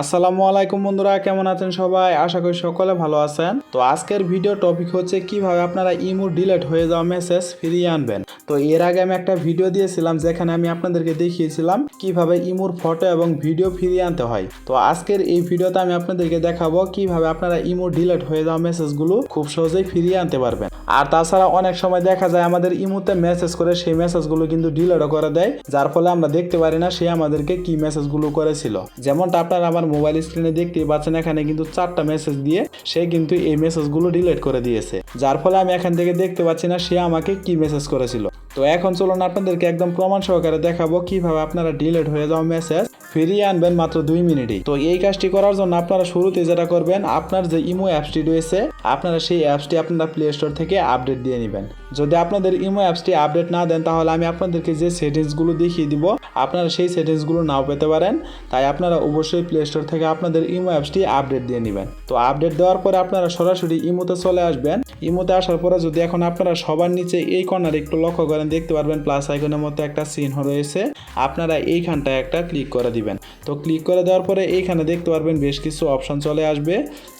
আসসালামু আলাইকুম বন্ধুরা, কেমন আছেন সবাই? আশা করি সকলে ভালো আছেন। তো আজকের ভিডিও টপিক হচ্ছে কীভাবে আপনারা ইমো ডিলেট হয়ে যাওয়া মেসেজ ফিরিয়ে আনবেন। তো এর আগে আমি একটা ভিডিও দিয়েছিলাম, যেখানে আমি আপনাদেরকে দেখিয়েছিলাম কীভাবে ইমোর ফটো এবং ভিডিও ফিরিয়ে আনতে হয়। তো আজকের এই ভিডিওতে আমি আপনাদেরকে দেখাবো কীভাবে আপনারা ইমো ডিলেট হয়ে যাওয়া মেসেজগুলো খুব সহজেই ফিরিয়ে আনতে পারবেন। আর তাছাড়া অনেক সময় দেখা যায়, আমাদের ইমোতে মেসেজ করে সেই মেসেজগুলো কিন্তু ডিলেটও করে দেয়, যার ফলে আমরা দেখতে পারি না সে আমাদেরকে কি মেসেজগুলো করেছিল। যেমনটা আপনারা আমার মোবাইল স্ক্রিনে দেখতেই পাচ্ছেন এখানে কিন্তু চারটা মেসেজ দিয়ে সে কিন্তু এই মেসেজগুলো ডিলিট করে দিয়েছে। যার ফলে আমি এখান থেকে দেখতে পাচ্ছি না সে আমাকে কি মেসেজ করেছিল। তো এখন চলুন আপনাদেরকে একদম প্রমাণ সহকারে দেখাবো কীভাবে আপনারা ডিলিট হয়ে যাওয়া মেসেজ ফিরিয়ে আনবেন মাত্র দুই মিনিটে তো এই কাজটি করার জন্য আপনারা শুরুতে যেটা করবেন, আপনার যে ইমো অ্যাপসটি রয়েছে, আপনারা সেই অ্যাপসটি আপনারা প্লে স্টোর থেকে আপডেট দিয়ে নেবেন। যদি আপনাদের ইমো অ্যাপসটি আপডেট না দেন, তাহলে আমি আপনাদেরকে যে সেটিংসগুলো দেখিয়ে দিব, আপনারা সেই সেটিংসগুলো নাও পেতে পারেন। তাই আপনারা অবশ্যই প্লে স্টোর থেকে আপনাদের ইমো অ্যাপসটি আপডেট দিয়ে নেবেন। তো আপডেট দেওয়ার পরে আপনারা সরাসরি ইমোতে চলে আসবেন। ইমোতে আসার পরে যদি এখন আপনারা সবার নিচে এই কর্নার একটু লক্ষ্য করেন, দেখতে পারবেন প্লাস আইকনের মতো একটা চিহ্ন রয়েছে। আপনারা এইখানটায় একটা ক্লিক করে দিবেন। তো ক্লিক করে দেওয়ার পরে এইখানে দেখতে পারবেন বেশ কিছু অপশান চলে আসবে।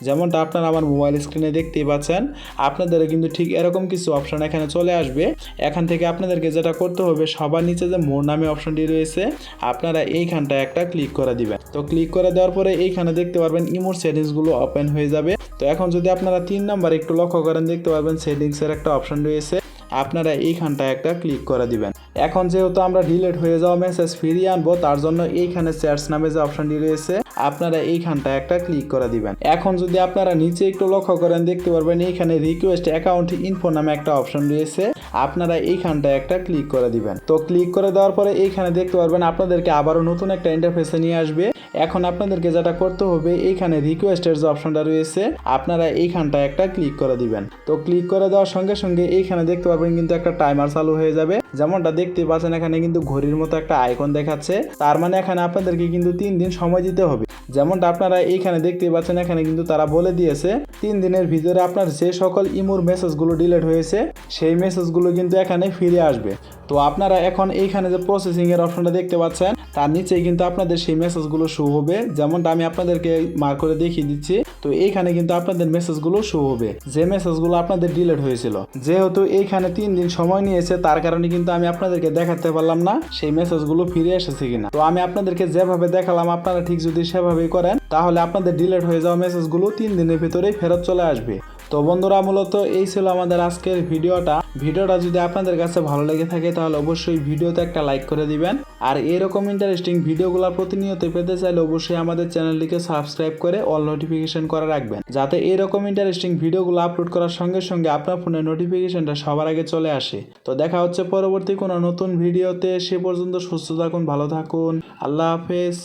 যেমনটা আপনারা আমার মোবাইল স্ক্রিনে দেখতেই পাচ্ছেন আপনাদের কিন্তু ঠিক এরকম কিছু অপশান এখানে চলে আসবে। এখান থেকে আপনাদেরকে যেটা করতে হবে, সবার নিচে যে মোর নামে অপশনটি রয়েছে, আপনারা এইখানটায় একটা ক্লিক করে দিবেন। তো ক্লিক করে দেওয়ার পরে এইখানে দেখতে পারবেন ইমোর সেটিংসগুলো ওপেন হয়ে যাবে। তো এখন যদি আপনারা তিন নাম্বার একটু লক্ষ্য করেন দেখতে পারবেন সেটিংসের একটা অপশন রয়েছে। আপনারা এইখানটায় একটা ক্লিক করে দিবেন। এখন যেহেতু আমরা ডিলেট হয়ে যাওয়া মেসেজ ফিরিয়ে আনব, তার জন্য এইখানে চ্যাটস নামে যে অপশনটি রয়েছে, আপনারা এইখানটায় একটা ক্লিক করে দিবেন। এখন যদি আপনারা নিচে একটু লক্ষ্য করেন, দেখতে পারবেন এইখানে রিকোয়েস্ট অ্যাকাউন্ট ইনফো নামে একটা অপশন রয়েছে। আপনারা এইখানটায় একটা ক্লিক করে দিবেন। তো ক্লিক করে দেওয়ার পরে এইখানে দেখতে পারবেন আপনাদেরকে আবারও নতুন একটা ইন্টারফেসে নিয়ে আসবে। এখন আপনাদেরকে যেটা করতে হবে, এইখানে রিকোয়েস্টের যে অপশনটা রয়েছে। আপনারা এইখানটা একটা ক্লিক করে দিবেন। তো ক্লিক করে দেওয়ার সঙ্গে সঙ্গে এইখানে দেখতে পাবেন কিন্তু একটা টাইমার চালু হয়ে যাবে। যেমনটা দেখতে পাচ্ছেন, এখানে কিন্তু ঘড়ির মতো একটা আইকন দেখাচ্ছে। তার মানে এখানে আপনাদেরকে কিন্তু তিন দিন সময় দিতে হবে। যেমনটা আপনারা এইখানে দেখতে পাচ্ছেন, এখানে কিন্তু তারা বলে দিয়েছে, তিন দিনের ভিতরে আপনার যে সকল ইমোর মেসেজগুলো ডিলিট হয়েছে, সেই মেসেজগুলো কিন্তু এখানে ফিরে আসবে। তো আপনারা এখন এইখানে যে প্রসেসিং এর অপশনটা দেখতে পাচ্ছেন, তার নিচেই কিন্তু আপনাদের সেই মেসেজগুলো শো হবে। যেমনটা আমি আপনাদেরকে মার্ক করে দেখিয়ে দিচ্ছি, তো এইখানে কিন্তু আপনাদের মেসেজগুলো শো হবে। যে মেসেজগুলো আপনাদের ডিলেট হয়েছিল, যেহেতু এইখানে তিন দিন সময় নিয়েছে, তার কারণে কিন্তু আমি আপনাদেরকে দেখাতে পারলাম না, সেই মেসেজগুলো ফিরে এসেছে কিনা। তো আমি আপনাদেরকে যেভাবে দেখালাম, আপনারা ঠিক যদি সেভাবেই করেন, তাহলে আপনাদের ডিলেট হয়ে যাওয়া মেসেজগুলো তিন দিনের ভিতরেই ফেরত চলে আসবে। তো বন্ধুরা, মূলত এই ছিল আমাদের আজকের ভিডিওটা। ভিডিওটা যদি আপনাদের কাছে ভালো লেগে থাকে, তাহলে অবশ্যই ভিডিওতে একটা লাইক করে দিবেন। আর এরকম ইন্টারেস্টিং ভিডিওগুলো প্রতিনিয়ত পেতে চাইলে অবশ্যই আমাদের চ্যানেলটিকে সাবস্ক্রাইব করে অল নোটিফিকেশন করে রাখবেন। যাতে এরকম ইন্টারেস্টিং ভিডিওগুলো আপলোড করার সঙ্গে সঙ্গে আপনার ফোনের নোটিফিকেশনটা সবার আগে চলে আসে। তো দেখা হচ্ছে পরবর্তী কোনো নতুন ভিডিওতে। সে পর্যন্ত সুস্থ থাকুন, ভালো থাকুন। আল্লাহ হাফেজ।